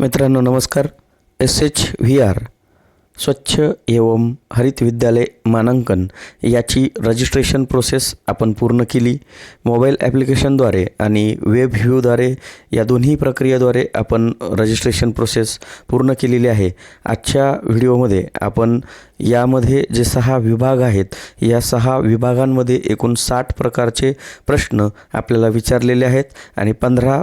मित्रांनो नमस्कार. S H V R स्वच्छ एवं हरित विद्यालय मानांकन याची रजिस्ट्रेशन प्रोसेस आपण पूर्ण केली. मोबाईल ॲप्लिकेशनद्वारे आणि वेब व्ह्यूद्वारे या दोन्ही प्रक्रियेद्वारे आपण रजिस्ट्रेशन प्रोसेस पूर्ण केलेली आहे. आजच्या व्हिडिओमध्ये आपण यामध्ये जे सहा विभाग आहेत या सहा विभागांमध्ये एकूण साठ प्रकारचे प्रश्न आपल्याला विचारलेले आहेत आणि पंधरा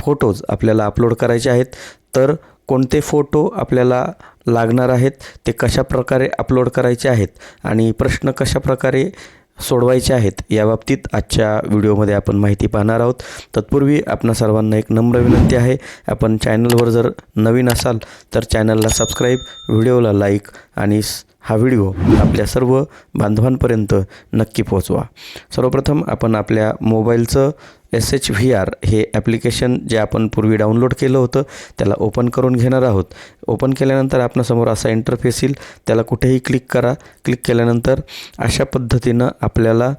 फोटोज आपल्याला अपलोड करायचे आहेत तर कोणते फोटो आपल्याला लागणार आहेत ते कशा प्रकारे अपलोड करायचे आहेत आणि प्रश्न कशा प्रकारे सोडवायचे आहेत याबाबतीत आजच्या व्हिडिओमध्ये आपण माहिती पाहणार आहोत. तत्पूर्वी आपणा सर्वांना एक नम्र विनंती आहे आपण चॅनलवर जर नवीन असाल तर चॅनलला सबस्क्राईब व्हिडिओला लाईक आणि हा व्हिडिओ आपल्या सर्व बांधवांपर्यंत नक्की पोहोचवा. सर्वप्रथम आपण आपल्या मोबाईलचं एस एच व्ही आर हे ॲप्लिकेशन जे आपण पूर्वी डाउनलोड केलं होतं त्याला ओपन करून घेणार आहोत. ओपन केल्यानंतर आपणासमोर असा इंटरफेस येईल. त्याला कुठेही क्लिक करा. क्लिक केल्यानंतर अशा पद्धतीनं आपल्याला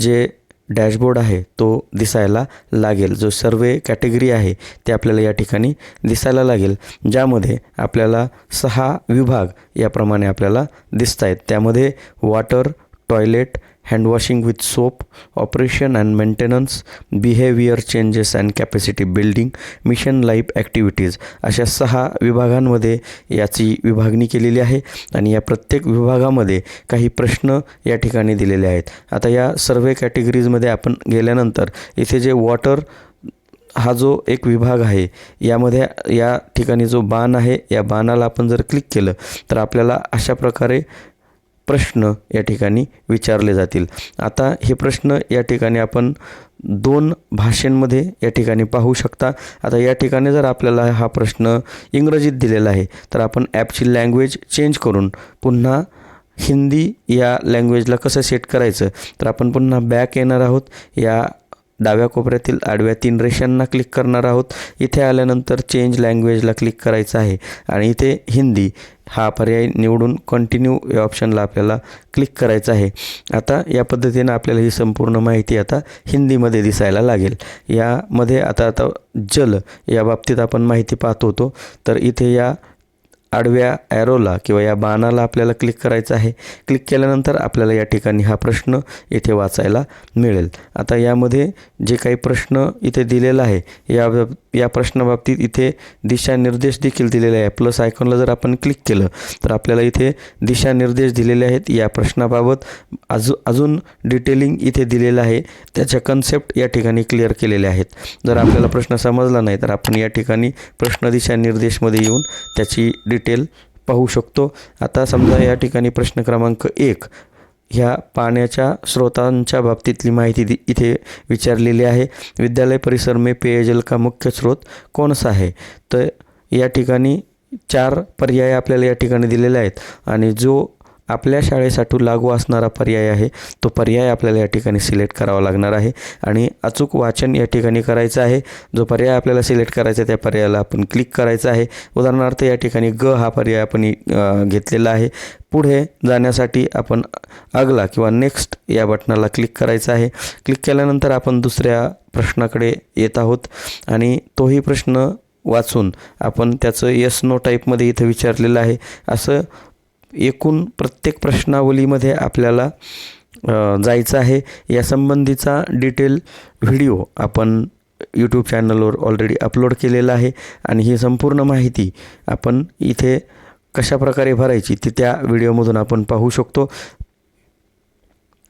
जे डॅशबोर्ड आहे तो दिसायला लागेल. जो सर्वे कॅटेगरी आहे ते आपल्याला या ठिकाणी दिसायला लागेल ज्यामध्ये आपल्याला सहा विभाग याप्रमाणे आपल्याला दिसत आहेत त्यामध्ये water toilet handwashing with soap operation and maintenance behaviour changes and capacity building mission life activities अशा सहा विभागांमध्ये याची विभागणी केलेली आहे आणि या प्रत्येक विभागामध्ये काही प्रश्न या ठिकाणी दिलेले आहेत. आता या सर्वे कॅटेगरीजमध्ये आपण गेल्यानंतर इथे जे वॉटर हा जो एक विभाग आहे यामध्ये या ठिकाणी जो बाण आहे या बाणाला आपण जर क्लिक केलं तर आपल्याला अशा प्रकारे प्रश्न या ठिकाणी विचारले जातील. आता हे प्रश्न या ठिकाणी आपण दोन भाषेंमध्ये या ठिकाणी पाहू शकता. आता या ठिकाणी जर आपल्याला हा प्रश्न इंग्रजीत दिलेला आहे तर आपण ॲपची लँग्वेज चेंज करून पुन्हा हिंदी या लँग्वेजला कसं सेट करायचं? तर आपण पुन्हा बॅक येणार आहोत. या डाव्या कोपऱ्यातील आडव्या तीन रेषांना क्लिक करणार आहोत. इथे आल्यानंतर चेंज लँग्वेजला क्लिक करायचं आहे. आणि इथे हिंदी हा पर्याय निवडून कंटिन्यू या ऑप्शनला आपल्याला क्लिक करायचं आहे. आता या पद्धतीनं आपल्याला ही संपूर्ण माहिती आता हिंदीमध्ये दिसायला लागेल. यामध्ये आता आता जल या बाबतीत आपण माहिती पाहत होतो. तर इथे या आडव्या ॲरोला किंवा या बाणाला आपल्याला क्लिक करायचं आहे. क्लिक केल्यानंतर आपल्याला या ठिकाणी हा प्रश्न इथे वाचायला मिळेल. आता यामध्ये जे काही प्रश्न इथे दिलेला आहे या बाब- या प्रश्नाबाबतीत इथे दिशानिर्देश देखील दिलेले आहे. प्लस आयकॉनला जर आपण क्लिक केलं तर आपल्याला इथे दिशानिर्देश दिलेले आहेत. या प्रश्नाबाबत अजू अजून डिटेलिंग इथे दिलेलं आहे. त्याच्या कन्सेप्ट या ठिकाणी क्लिअर केलेले आहेत. जर आपल्याला प्रश्न समजला नाही तर आपण या ठिकाणी प्रश्न दिशानिर्देशमध्ये येऊन त्याची डिटेल पाहू शकतो. आता समजा या ठिकाणी प्रश्न क्रमांक एक ह्या पाण्याच्या स्रोतांच्या बाबतीतली माहिती दि इथे विचारलेली आहे. विद्यालय परिसर में पेयजल का मुख्य स्रोत कोणसा आहे? तर या ठिकाणी चार पर्याय आपल्याला या ठिकाणी दिलेले आहेत. आणि जो आपल्या शाळेसाठी लागू असणारा पर्याय आहे. तो पर्याय आपल्याला या ठिकाणी सिलेक्ट करावा लागणार आहे. आणि अचूक वाचन या ठिकाणी करायचं आहे. जो पर्याय आपल्याला सिलेक्ट करायचा आहे त्या पर्यायाला आपण क्लिक करायचं आहे. उदाहरणार्थ या ठिकाणी ग हा पर्याय आपण घेतलेला आहे. पुढे जाण्यासाठी आपण अगला किंवा नेक्स्ट या बटनाला क्लिक करायचं आहे. क्लिक केल्यानंतर आपण दुसऱ्या प्रश्नाकडे येत आहोत. आणि तोही प्रश्न वाचून आपण त्याचं यस नो टाईपमध्ये इथं विचारलेलं आहे. असं एकूण प्रत्येक प्रश्नावलीमध्ये आपल्याला जायचं आहे. यासंबंधीचा डिटेल व्हिडिओ आपण यूट्यूब चॅनलवर ऑलरेडी अपलोड केलेला आहे आणि ही संपूर्ण माहिती आपण इथे कशा प्रकारे भरायची ती त्या व्हिडिओमधून आपण पाहू शकतो.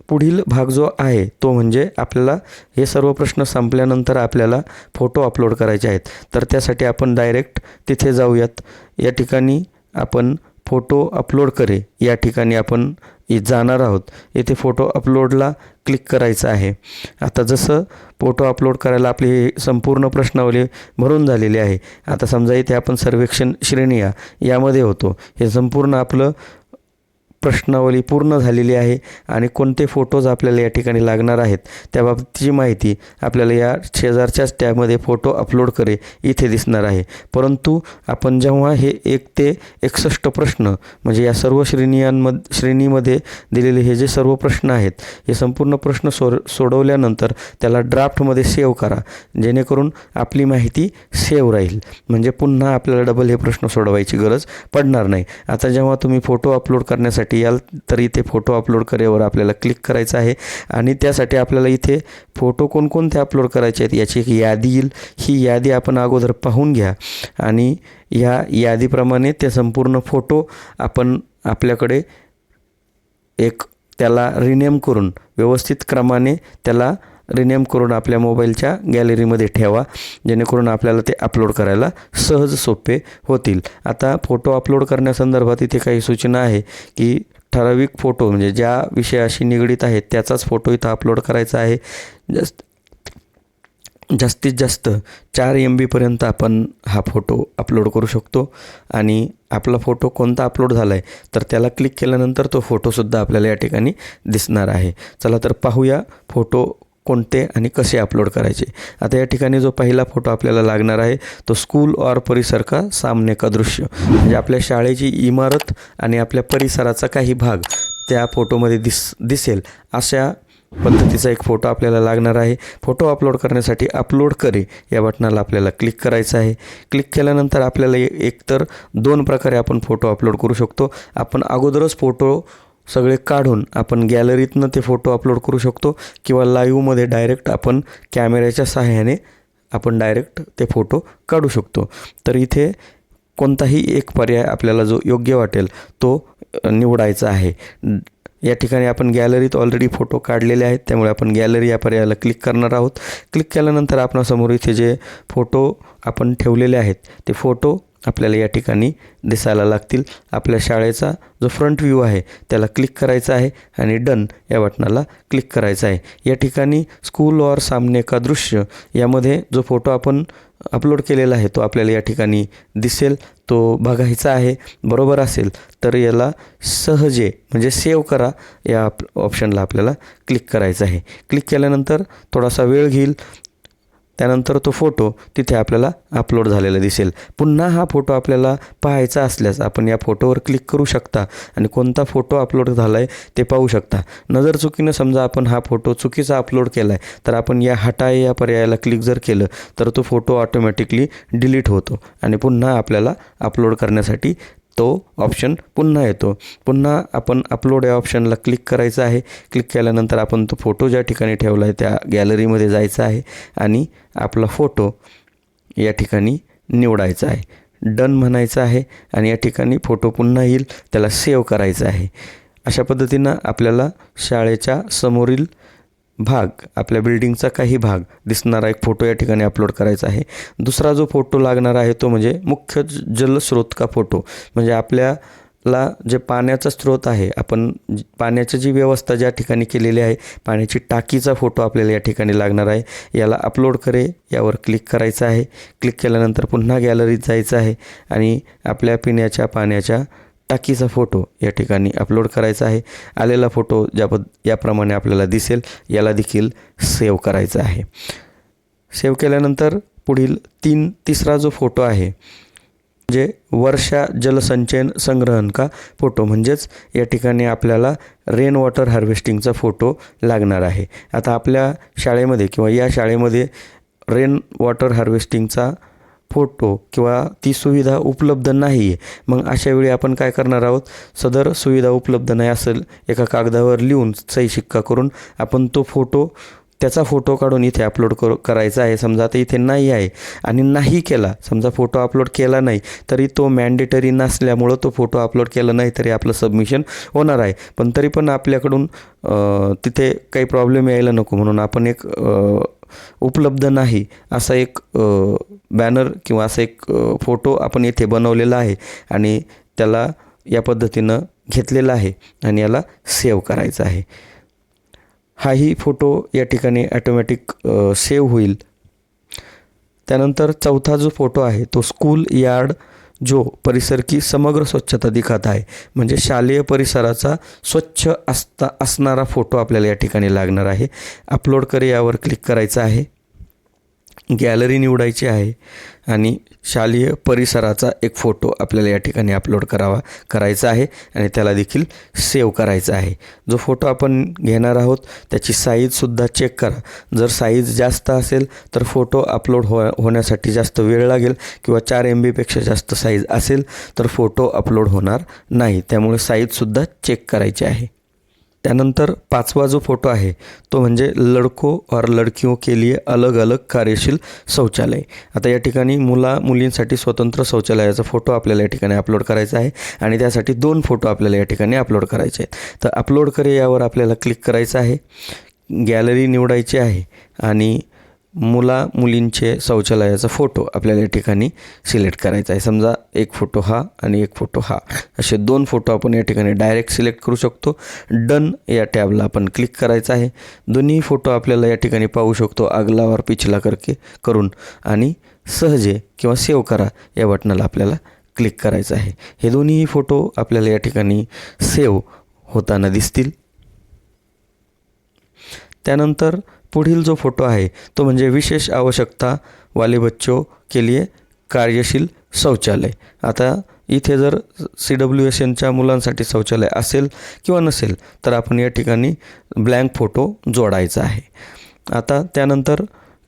पुढील भाग जो आहे तो म्हणजे आपल्याला हे सर्व प्रश्न संपल्यानंतर आपल्याला फोटो अपलोड करायचे आहेत. तर त्यासाठी आपण डायरेक्ट तिथे जाऊयात. या ठिकाणी आपण फोटो अपलोड करे या ठिकाणी आपण जाणार आहोत. येथे फोटो अपलोडला क्लिक करायचं आहे. आता जसं फोटो अपलोड करायला आपली संपूर्ण प्रश्नावली भरून झालेली आहे. आता समजा इथे आपण सर्वेक्षण श्रेणी या यामध्ये होतो. हे संपूर्ण आपलं प्रश्नावली पूर्ण झालेली आहे आणि कोणते फोटोज आपल्याला या ठिकाणी लागणार आहेत त्याबाबतची माहिती आपल्याला या शेजारच्याच टॅबमध्ये फोटो अपलोड करे इथे दिसणार आहे. परंतु आपण जेव्हा हे एक ते एकसष्ट प्रश्न म्हणजे या सर्व श्रेणीयांमध श्रेणीमध्ये दिलेले हे जे सर्व प्रश्न आहेत हे संपूर्ण प्रश्न सो सोडवल्यानंतर त्याला ड्राफ्टमध्ये सेव्ह करा. जेणेकरून आपली माहिती सेव्ह राहील. म्हणजे पुन्हा आपल्याला डबल हे प्रश्न सोडवायची गरज पडणार नाही. आता जेव्हा तुम्ही फोटो अपलोड करण्यासाठी याल तर इथे फोटो अपलोड करेवर आपल्याला क्लिक करायचं आहे. आणि त्यासाठी आपल्याला इथे फोटो कोणकोणते अपलोड करायचे आहेत याची एक यादी येईल. ही यादी आपण अगोदर पाहून घ्या. आणि या यादीप्रमाणे ते संपूर्ण फोटो आपण आपल्याकडे एक त्याला रिनेम करून व्यवस्थित क्रमाने त्याला रिनेम करून आपल्या मोबाईलच्या गॅलरीमध्ये ठेवा. जेणेकरून आपल्याला ते अपलोड करायला सहज सोपे होतील. आता फोटो अपलोड करण्यासंदर्भात इथे काही सूचना आहे की ठराविक फोटो म्हणजे ज्या विषयाशी निगडीत आहेत त्याचाच फोटो इथं अपलोड करायचा आहे. जास्त जास्तीत जास्त चार एम बीपर्यंत आपण हा फोटो अपलोड करू शकतो. आणि आपला फोटो कोणता अपलोड झाला आहे तर त्याला क्लिक केल्यानंतर तो फोटोसुद्धा आपल्याला या ठिकाणी दिसणार आहे. चला तर पाहूया फोटो कोणते आणि कसे अपलोड करायचे. आता या ठिकाणी जो पहिला फोटो आपल्याला लागणार आहे तो स्कूल और परिसर का सामने का दृश्य. म्हणजे आपल्या शाळेची इमारत आणि आपल्या परिसराचा काही भाग त्या फोटोमध्ये दिस दिसेल. अशा पद्धतीचा एक फोटो आपल्याला लागणार आहे. फोटो अपलोड करण्यासाठी अपलोड करे या बटनाला आपल्याला क्लिक करायचं आहे. क्लिक केल्यानंतर आपल्याला एकतर दोन प्रकारे आपण फोटो अपलोड करू शकतो. आपण अगोदरच फोटो सगळे काढून आपण गॅलरीतनं ते फोटो अपलोड करू शकतो किंवा लाईव्हमध्ये डायरेक्ट आपण कॅमेऱ्याच्या सहाय्याने आपण डायरेक्ट ते फोटो काढू शकतो. तर इथे कोणताही एक पर्याय आपल्याला जो योग्य वाटेल तो निवडायचा आहे. या ठिकाणी आपण गॅलरीत ऑलरेडी फोटो काढलेले आहेत त्यामुळे आपण गॅलरी या पर्यायाला क्लिक करणार आहोत. क्लिक केल्यानंतर आपणासमोर इथे जे फोटो आपण ठेवलेले आहेत ते फोटो आपल्याला या ठिकाणी दिसायला लागतील. आपल्या शाळेचा जो फ्रंट व्ह्यू आहे त्याला क्लिक करायचा आहे आणि डन या बटनाला क्लिक करायचं आहे. या ठिकाणी स्कूल और सामने का दृश्य यामध्ये जो फोटो आपण अपलोड केलेला आहे तो आपल्याला या ठिकाणी दिसेल. तो बघायचा आहे बरोबर असेल तर याला सहजे म्हणजे सेव्ह करा या आप ऑप्शनला आपल्याला क्लिक करायचं आहे. क्लिक केल्यानंतर थोडासा वेळ घेईल. त्यानंतर तो फोटो तिथे आपल्याला अपलोड झालेला दिसेल. पुन्हा हा फोटो आपल्याला पाहायचा असल्यास आपण या फोटोवर क्लिक करू शकता आणि कोणता फोटो अपलोड झाला आहे ते पाहू शकता. नजर चुकीनं समजा आपण हा फोटो चुकीचा अपलोड केला आहे तर आपण या हटाय या पर्यायाला क्लिक जर केलं तर तो फोटो ऑटोमॅटिकली डिलीट होतो आणि पुन्हा आपल्याला अपलोड करण्यासाठी तो ऑप्शन पुन्हा येतो. पुन्हा आपण अपलोड या ऑप्शनला क्लिक करायचं आहे. क्लिक केल्यानंतर आपण तो फोटो ज्या ठिकाणी ठेवला आहे त्या गॅलरीमध्ये जायचं आहे आणि आपला फोटो या ठिकाणी निवडायचा आहे. डन म्हणायचं आहे आणि या ठिकाणी फोटो पुन्हा येईल त्याला सेव्ह करायचा आहे. अशा पद्धतीनं आपल्याला शाळेच्या समोरील भाग आपल्या बिल्डिंगचा काही भाग दिसणारा एक फोटो या ठिकाणी अपलोड करायचा आहे. दुसरा जो फोटो लागणार आहे तो म्हणजे मुख्य जलस्रोत का फोटो म्हणजे आपल्याला जे पाण्याचा स्रोत आहे आपण पाण्याची जी व्यवस्था ज्या ठिकाणी केलेली आहे पाण्याची टाकीचा फोटो आपल्याला या ठिकाणी लागणार आहे. याला अपलोड करे यावर क्लिक करायचं आहे. क्लिक केल्यानंतर पुन्हा गॅलरीत जायचं आहे आणि आपल्या पिण्याच्या पाण्याच्या टाकीचा फोटो या ठिकाणी अपलोड करायचा आहे. आलेला फोटो ज्या पद याप्रमाणे आपल्याला दिसेल याला देखील सेव्ह करायचा आहे. सेव्ह केल्यानंतर पुढील तीन तिसरा जो फोटो आहे म्हणजे वर्षा जलसंचयन संग्रहण का फोटो म्हणजेच या ठिकाणी आपल्याला रेन वॉटर हार्वेस्टिंगचा फोटो लागणार आहे. आता आपल्या शाळेमध्ये किंवा या शाळेमध्ये रेन वॉटर हार्वेस्टिंगचा फोटो किंवा ती सुविधा उपलब्ध नाही आहे मग अशा वेळी आपण काय करणार आहोत? सदर सुविधा उपलब्ध नाही असेल एका कागदावर लिहून सही शिक्का करून आपण तो फोटो त्याचा फोटो काढून इथे अपलोड करू करायचा आहे. समजा आता इथे नाही आहे आणि नाही केला समजा फोटो अपलोड केला नाही तरी तो मॅन्डेटरी नसल्यामुळं तो फोटो अपलोड केला नाही तरी आपलं सबमिशन होणार आहे. पण तरी पण आपल्याकडून तिथे काही प्रॉब्लेम यायला नको म्हणून आपण एक उपलब्ध नाही असा एक बॅनर किंवा असा एक फोटो आपण येथे बनवलेला आहे आणि त्याला या पद्धतीनं घेतलेला आहे आणि याला सेव्ह करायचा आहे. हाही फोटो या ठिकाणी ॲटोमॅटिक सेव्ह होईल. त्यानंतर चौथा जो फोटो आहे तो स्कूल यार्ड जो परिसर की समग्र स्वच्छता दिखत आहे म्हणजे शालेय परिसराचा स्वच्छ असता असणारा फोटो आपल्याला या ठिकाणी लागणार आहे. अपलोड करे यावर क्लिक करायचं आहे. गॅलरी निवडायची आहे आणि शालेय परिसराचा एक फोटो आपल्याला या ठिकाणी अपलोड करावा करायचा आहे आणि त्याला देखील सेव्ह करायचा आहे. जो फोटो आपण घेणार आहोत त्याची साईजसुद्धा चेक करा. जर साईज जास्त असेल तर फोटो अपलोड हो होण्यासाठी जास्त वेळ लागेल किंवा चार एम बीपेक्षा जास्त साईज असेल तर फोटो अपलोड होणार नाही. त्यामुळे साईजसुद्धा चेक करायची आहे. त्यानंतर पाचवा जो फोटो आहे तो म्हणजे लडको और लडकियों के लिए अलग अलग कार्यशील शौचालय. आता या ठिकाणी मुला मुलींसाठी स्वतंत्र शौचालयाचा फोटो आपल्याला या ठिकाणी अपलोड करायचा आहे आणि त्यासाठी दोन फोटो आपल्याला या ठिकाणी अपलोड करायचे आहेत. तर अपलोड करे यावर आपल्याला क्लिक करायचं आहे. गॅलरी निवडायची आहे आणि मुला मुलींचे शौचालयाचा फोटो आपल्याला या ठिकाणी सिलेक्ट करायचा आहे. समजा एक फोटो हा आणि एक फोटो हा. असे दोन फोटो आपण या ठिकाणी डायरेक्ट सिलेक्ट करू शकतो. डन या टॅबला आपण क्लिक करायचा आहे. दोन्ही फोटो आपल्याला या ठिकाणी पाहू शकतो. आगलावर पिछला करके करून आणि सहजे किंवा सेव्ह करा या बटनाला आपल्याला क्लिक करायचं आहे. हे दोन्ही फोटो आपल्याला या ठिकाणी सेव्ह होताना दिसतील. त्यानंतर पुढील जो फोटो आहे तो म्हणजे विशेष आवश्यकता वाले बच्चों के लिए कार्यशील शौचालय. आता इथे जर सी डब्ल्यू एस एनच्या मुलांसाठी शौचालय असेल किंवा नसेल तर आपण या ठिकाणी ब्लँक फोटो जोडायचा आहे. आता त्यानंतर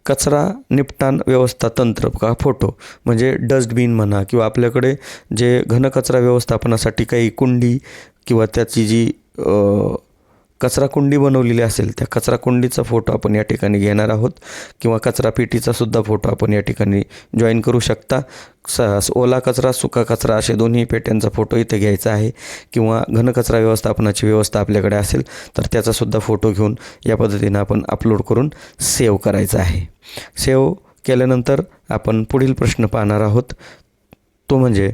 कचरा निपटान व्यवस्था तंत्र का फोटो म्हणजे डस्टबिन म्हणा किंवा आपल्याकडे जे घनकचरा व्यवस्थापनासाठी काही कुंडी किंवा त्याची जी कचराकुंडी बनवलेली असेल त्या कचराकुंडीचा फोटो आपण या ठिकाणी घेणार आहोत किंवा कचरा सुद्धा फोटो आपण या ठिकाणी जॉईन करू शकता. स ओला कचरा सुका कचरा असे दोन्ही पेट्यांचा फोटो इथे घ्यायचा आहे किंवा घनकचरा व्यवस्थापनाची व्यवस्था आपल्याकडे असेल तर त्याचासुद्धा फोटो घेऊन या पद्धतीनं आपण अपलोड करून सेव्ह करायचा आहे. सेव्ह केल्यानंतर आपण पुढील प्रश्न पाहणार आहोत. तो म्हणजे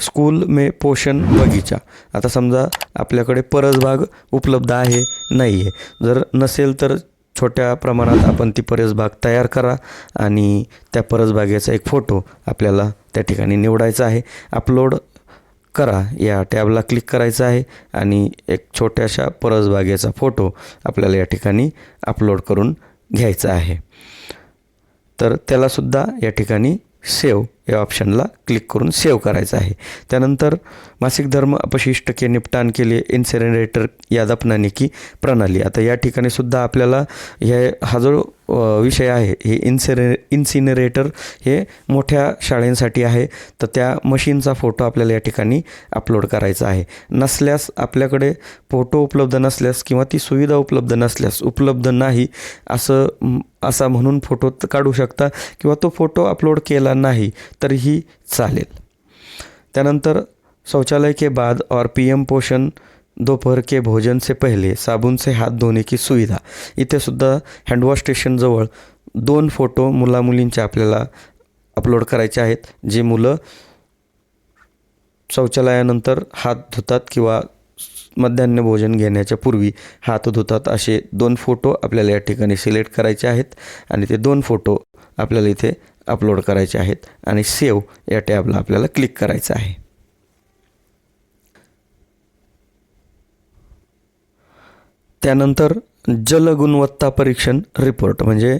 स्कूल मे पोषण बगीचा. आता समजा आपल्याकडे परसबाग उपलब्ध आहे नाही आहे जर नसेल तर छोट्या प्रमाणात आपण ती परसबाग तयार करा आणि त्या परसबागेचा एक फोटो आपल्याला त्या ठिकाणी निवडायचा आहे. अपलोड करा. या टॅबला क्लिक करायचं आहे आणि एक छोट्याशा परसबागेचा फोटो आपल्याला या ठिकाणी अपलोड करून घ्यायचा आहे. तर त्यालासुद्धा या ठिकाणी सेव या ऑप्शनला क्लिक करून सेव्ह करायचं आहे. त्यानंतर मासिक धर्म अपशिष्ट के निपटान के लिए इन्सिनरेटर याद अपनाने की प्रणाली. आता या ठिकाणी सुद्धा आपल्याला हे हा जो विषय आहे हे इन्सिरे इन्सिनरेटर हे मोठ्या शाळेंसाठी आहे. तर त्या मशीनचा फोटो आपल्याला या ठिकाणी अपलोड करायचा आहे. नसल्यास आपल्याकडे फोटो उपलब्ध नसल्यास किंवा ती सुविधा उपलब्ध नसल्यास उपलब्ध नाही असं असा म्हणून फोटो काढू शकता किंवा तो फोटो अपलोड केला नाही तरीही चालेल. त्यानंतर शौचालय के बाद और पीएम पोषण दोपहर के भोजन से पहले साबुन से हात धुणे की सुविधा. इथे सुद्धा हँडवॉश स्टेशनजवळ दोन फोटो मुला मुलींचे आपल्याला अपलोड करायचे आहेत जे मुलं शौचालयानंतर हात धुतात किंवा मध्यान्ह भोजन घेण्याच्या पूर्वी हात धुतात असे दोन फोटो आपल्याला या ठिकाणी सिलेक्ट करायचे आहेत आणि ते दोन फोटो आपल्याला इथे अपलोड करायचे आहेत आणि सेव्ह या टॅबला आपल्याला क्लिक करायचं आहे. त्यानंतर जलगुणवत्ता परीक्षण रिपोर्ट म्हणजे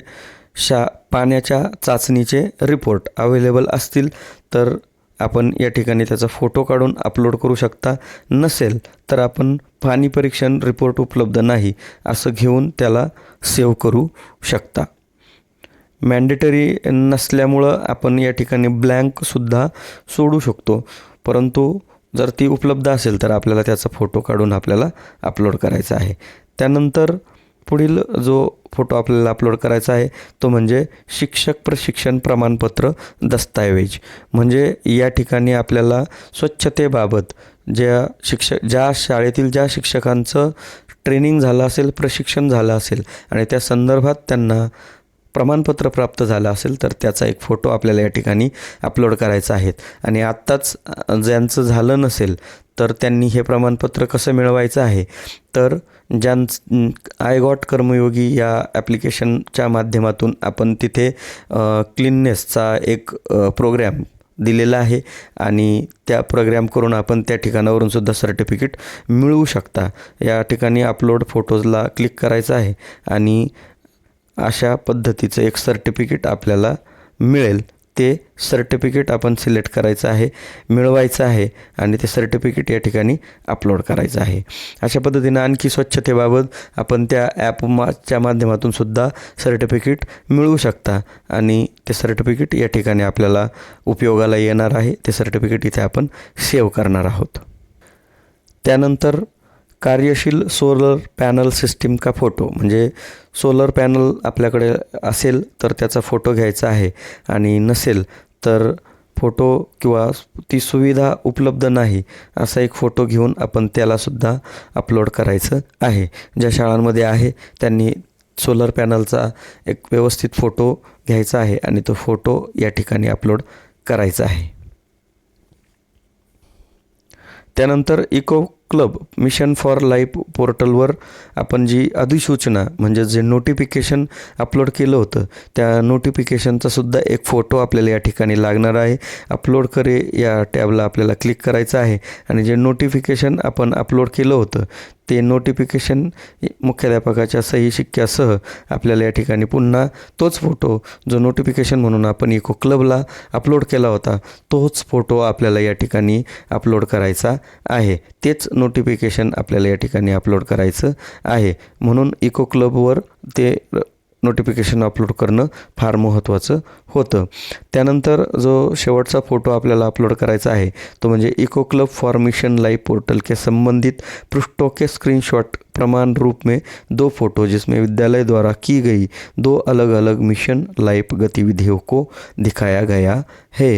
शा पाण्याच्या चाचणीचे रिपोर्ट अवेलेबल असतील तर आपण या ठिकाणी त्याचा फोटो काढून अपलोड करू शकता. नसेल तर आपण पाणी परीक्षण रिपोर्ट उपलब्ध नाही असं घेऊन त्याला सेव्ह करू शकता. मॅन्डेटरी नसल्यामुळं आपण या ठिकाणी ब्लँकसुद्धा सोडू शकतो. परंतु जर ती उपलब्ध असेल तर आपल्याला त्याचा फोटो काढून आपल्याला अपलोड करायचा आहे. त्यानंतर पुढील जो फोटो आपल्याला अपलोड करायचा आहे तो म्हणजे शिक्षक प्रशिक्षण प्रमाणपत्र दस्तऐवज. म्हणजे या ठिकाणी आपल्याला स्वच्छतेबाबत ज्या शिक्षक ज्या शाळेतील ज्या शिक्षकांचं ट्रेनिंग झालं असेल प्रशिक्षण झालं असेल आणि त्या संदर्भात त्यांना प्रमाणपत्र प्राप्त झालं असेल तर त्याचा एक फोटो आपल्याला या ठिकाणी अपलोड करायचा आहे. आणि आत्ताच ज्यांचं झालं नसेल तर त्यांनी हे प्रमाणपत्र कसं मिळवायचं आहे? तर ज्यां आय गॉट कर्मयोगी या ॲप्लिकेशनच्या माध्यमातून आपण तिथे क्लीननेसचा एक प्रोग्रॅम दिलेला आहे. आणि त्या प्रोग्रॅम करून आपण त्या ठिकाणावरून सुद्धा सर्टिफिकेट मिळवू शकता. या ठिकाणी अपलोड फोटोजला क्लिक करायचं आहे. आणि अशा पद्धतीचं एक सर्टिफिकेट आपल्याला मिळेल. ते सर्टिफिकेट आपण सिलेक्ट करायचं आहे मिळवायचं आहे आणि ते सर्टिफिकेट या ठिकाणी अपलोड करायचं आहे. अशा पद्धतीनं आणखी स्वच्छतेबाबत आपण त्या ॲपच्या माध्यमातून सुद्धा सर्टिफिकेट मिळवू शकता आणि ते सर्टिफिकेट या ठिकाणी आपल्याला उपयोगाला येणार आहे. ते सर्टिफिकेट इथे आपण सेव्ह करणार आहोत. त्यानंतर कार्यशील सोलर पॅनल सिस्टीम का फोटो? म्हणजे सोलर पॅनल आपल्याकडे असेल तर त्याचा फोटो घ्यायचा आहे आणि नसेल तर फोटो किंवा ती सुविधा उपलब्ध नाही असा एक फोटो घेऊन आपण त्यालासुद्धा अपलोड करायचं आहे. ज्या शाळांमध्ये आहे त्यांनी सोलर पॅनलचा एक व्यवस्थित फोटो घ्यायचा आहे आणि तो फोटो या ठिकाणी अपलोड करायचा आहे. त्यानंतर eco club mission for life पोर्टलवर आपण जी अधिसूचना म्हणजे जे नोटिफिकेशन अपलोड केलं होतं त्या नोटिफिकेशनचा सुद्धा एक फोटो आपल्याला या ठिकाणी लागणार आहे. अपलोड करे या टॅबला आपल्याला क्लिक करायचं आहे. आणि जे नोटिफिकेशन आपण अपलोड केलं होतं ते नोटिफिकेशन मुख्याध्यापकाच्या सही शिक्क्यासह आपल्याला या ठिकाणी पुन्हा तोच फोटो जो नोटिफिकेशन म्हणून आपण इको क्लबला अपलोड केला होता तोच फोटो आपल्याला या ठिकाणी अपलोड करायचा आहे. तेच नोटिफिकेशन आपल्याला या ठिकाणी अपलोड करायचं आहे. म्हणून इको क्लबवर ते नोटिफिकेशन अपलोड करणं फार महत्त्वाचं होतं. त्यानंतर जो शेवटचा फोटो आपल्याला अपलोड करायचा आहे तो म्हणजे eco club formation life portal के संबंधित पृष्ठों के स्क्रीनशॉट प्रमाण रूप में दो फोटो जिसमें विद्यालय द्वारा की गई दो अलग अलग मिशन लाइफ गतिविधियों को दिखाया गया है।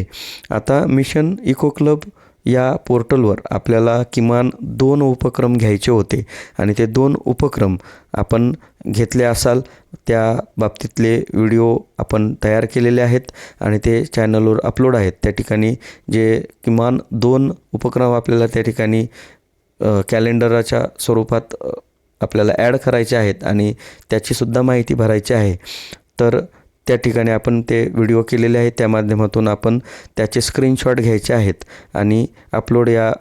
आता मिशन इको क्लब या पोर्टलवर आपल्याला किमान दोन उपक्रम घ्यायचे होते. आणि ते दोन उपक्रम आपण घेतले असाल त्या बाबतीतले व्हिडिओ आपण तयार केलेले आहेत आणि ते चॅनलवर अपलोड आहेत. त्या ठिकाणी जे किमान दोन उपक्रम आपल्याला त्या ठिकाणी कॅलेंडराच्या स्वरूपात आपल्याला ॲड करायचे आहेत आणि त्याचीसुद्धा माहिती भरायची आहे. तर त्या ठिकाणी आपण ते व्हिडिओ केलेले आहेत. त्या माध्यमातून आपण त्याचे स्क्रीनशॉट घ्यायचे आहेत आणि अपलोड या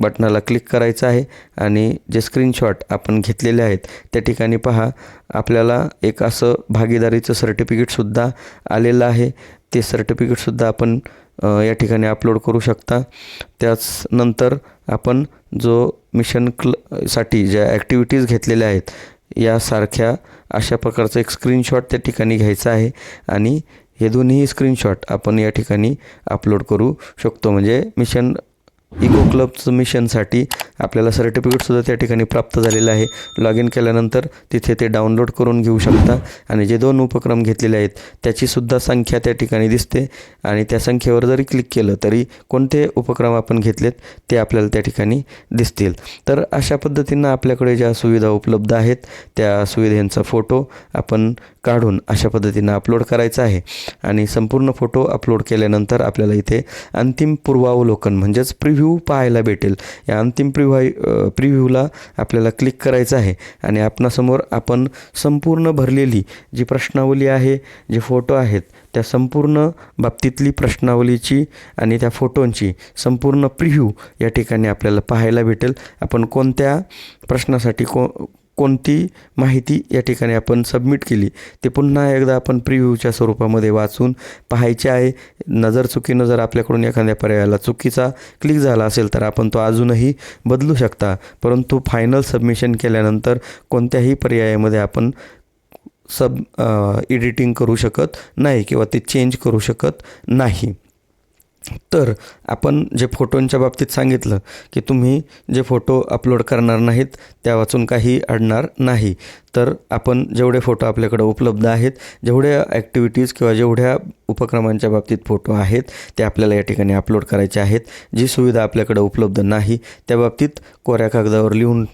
बटनाला क्लिक करायचं आहे आणि जे स्क्रीनशॉट आपण घेतलेले आहेत त्या ठिकाणी पहा आपल्याला एक असं भागीदारीचं सर्टिफिकेटसुद्धा आलेलं आहे. ते सर्टिफिकेटसुद्धा आपण या ठिकाणी अपलोड करू शकता. त्याच नंतर आपण जो मिशन क्लसाठी ज्या ॲक्टिव्हिटीज घेतलेल्या आहेत यासारख्या अशा प्रकारचं एक स्क्रीनशॉट त्या ठिकाणी घ्यायचा आहे. आणि हे दोन्ही स्क्रीनशॉट आपण या ठिकाणी अपलोड करू शकतो. म्हणजे मिशन इको क्लबचं मिशनसाठी आपल्याला सर्टिफिकेटसुद्धा त्या ठिकाणी प्राप्त झालेलं आहे. लॉग इन केल्यानंतर तिथे ते डाउनलोड करून घेऊ शकता. आणि जे दोन उपक्रम घेतलेले आहेत त्याचीसुद्धा संख्या त्या ठिकाणी दिसते. आणि त्या संख्येवर जरी क्लिक केलं तरी कोणते उपक्रम आपण घेतलेत ते आपल्याला त्या ठिकाणी दिसतील. तर अशा पद्धतीनं आपल्याकडे ज्या सुविधा उपलब्ध आहेत त्या सुविधेंचा फोटो आपण काढून अशा पद्धतीनं अपलोड करायचा आहे. आणि संपूर्ण फोटो अपलोड केल्यानंतर आपल्याला इथे अंतिम पूर्वावलोकन म्हणजेच प्रिव्ह्यू पाहायला भेटेल. या अंतिम प्रिव्हा प्रिव्ह्यूला आपल्याला क्लिक करायचं आहे. आणि आपणासमोर आपण संपूर्ण भरलेली जी प्रश्नावली आहे जे फोटो आहेत त्या संपूर्ण बाबतीतली प्रश्नावलीची आणि त्या फोटोंची संपूर्ण प्रिव्ह्यू या ठिकाणी आपल्याला पाहायला भेटेल. आपण कोणत्या प्रश्नासाठी को कोणती माहिती या ठिकाणी आपण सबमिट केली ते पुन्हा एकदा आपण प्रिव्ह्यूच्या स्वरूपामध्ये वाचून पाहायचे आहे. नजर चुकीनं जर आपल्याकडून एखाद्या पर्यायाला चुकीचा क्लिक झाला असेल तर आपण तो अजूनही बदलू शकता. परंतु फायनल सबमिशन केल्यानंतर कोणत्याही पर्यायामध्ये आपण सब एडिटिंग करू शकत नाही किंवा ते चेंज करू शकत नाही. तर आपण जे फोटोंच्या बाबतीत सांगितलं की तुम्ही जे फोटो अपलोड करणार नाहीत त्या वाचून काही अडणार नाही. तर आपण जेवढे फोटो आपल्याकडं उपलब्ध आहेत जेवढ्या ॲक्टिव्हिटीज किंवा जेवढ्या उपक्रमांच्या बाबतीत फोटो आहेत ते आपल्याला या ठिकाणी अपलोड करायचे आहेत. जी सुविधा आपल्याकडं उपलब्ध नाही त्या बाबतीत कोऱ्या कागदावर लिहून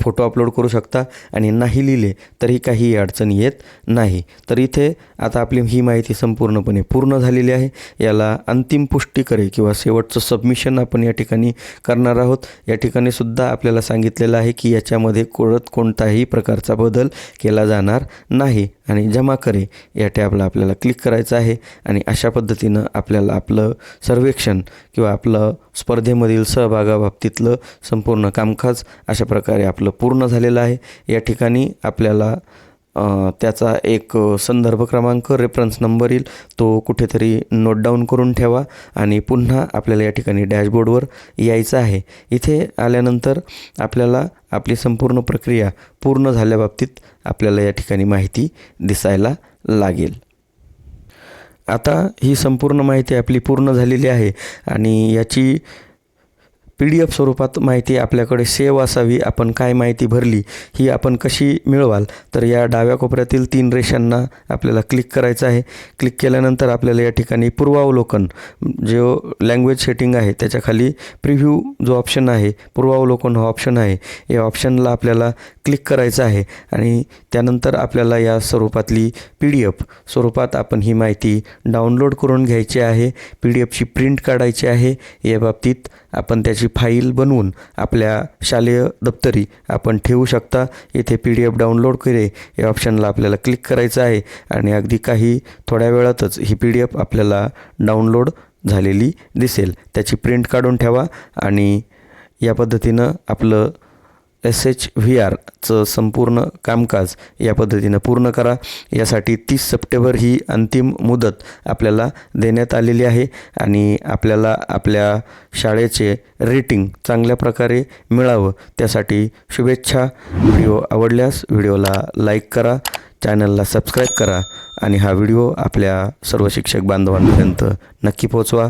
फोटो अपलोड करू शकता आणि नाही लिहिले तरी काही अडचण येत नाही. तर इथे आता आपली ही माहिती संपूर्णपणे पूर्ण झालेली आहे. याला अंतिम पुष्टी करे किंवा शेवटचं सबमिशन आपण या ठिकाणी करणार आहोत. या ठिकाणी सुद्धा आपल्याला सांगितलेलं आहे की याच्यामध्ये कोळत कोणताही प्रकारचा बदल केला जाणार नाही. आणि जमा करे. या टॅबला आपल्याला क्लिक करायचं आहे आणि अशा पद्धतीनं आपल्याला आपलं सर्वेक्षण किंवा आपलं स्पर्धेमधील सहभागाबाबतीतलं संपूर्ण कामकाज अशा प्रकारे आपलं पूर्ण झालेलं आहे. या ठिकाणी आपल्याला त्याचा एक संदर्भ क्रमांक रेफरन्स नंबर येईल. तो कुठेतरी नोट डाऊन करून ठेवा आणि पुन्हा आपल्याला या ठिकाणी डॅशबोर्डवर यायचं आहे. इथे आल्यानंतर आपल्याला आपली संपूर्ण प्रक्रिया पूर्ण झाल्याबाबतीत आपल्याला या ठिकाणी माहिती दिसायला लागेल. आता ही संपूर्ण माहिती आपली पूर्ण झालेली आहे आणि याची पी डी एफ स्वरूपात माहिती आपल्याकडे सेव असावी आपण काय माहिती भरली ही आपण कशी मिळवाल? तर या डाव्या कोपऱ्यातील तीन रेषांना आपल्याला क्लिक करायचं आहे. क्लिक केल्यानंतर आपल्याला या ठिकाणी पूर्वावलोकन जो लँग्वेज सेटिंग आहे त्याच्याखाली प्रिव्ह्यू जो ऑप्शन आहे पूर्वावलोकन हा ऑप्शन आहे. या ऑप्शनला आपल्याला क्लिक करायचं आहे आणि त्यानंतर आपल्याला या स्वरूपातली पी डी एफ स्वरूपात आपण ही माहिती डाउनलोड करून घ्यायची आहे. पी डी एफची प्रिंट काढायची आहे. या बाबतीत आपण त्याची फाईल बनवून आपल्या शालेय दप्तरी आपण ठेवू शकता. येथे पी डी एफ डाउनलोड करे. या ऑप्शनला आपल्याला क्लिक करायचं आहे आणि अगदी काही थोड्या वेळातच ही पी डी एफ आपल्याला डाउनलोड झालेली दिसेल. त्याची प्रिंट काढून ठेवा आणि या पद्धतीनं आपलं एस एच व्ही आरचं संपूर्ण कामकाज या पद्धतीनं पूर्ण करा. यासाठी तीस सप्टेंबर ही अंतिम मुदत आपल्याला देण्यात आलेली आहे आणि आपल्याला आपल्या शाळेचे रेटिंग चांगल्या प्रकारे मिळावं त्यासाठी शुभेच्छा. व्हिडिओ आवडल्यास व्हिडिओला लाईक करा चॅनलला सबस्क्राईब करा आणि हा व्हिडिओ आपल्या सर्व शिक्षक बांधवांपर्यंत नक्की पोचवा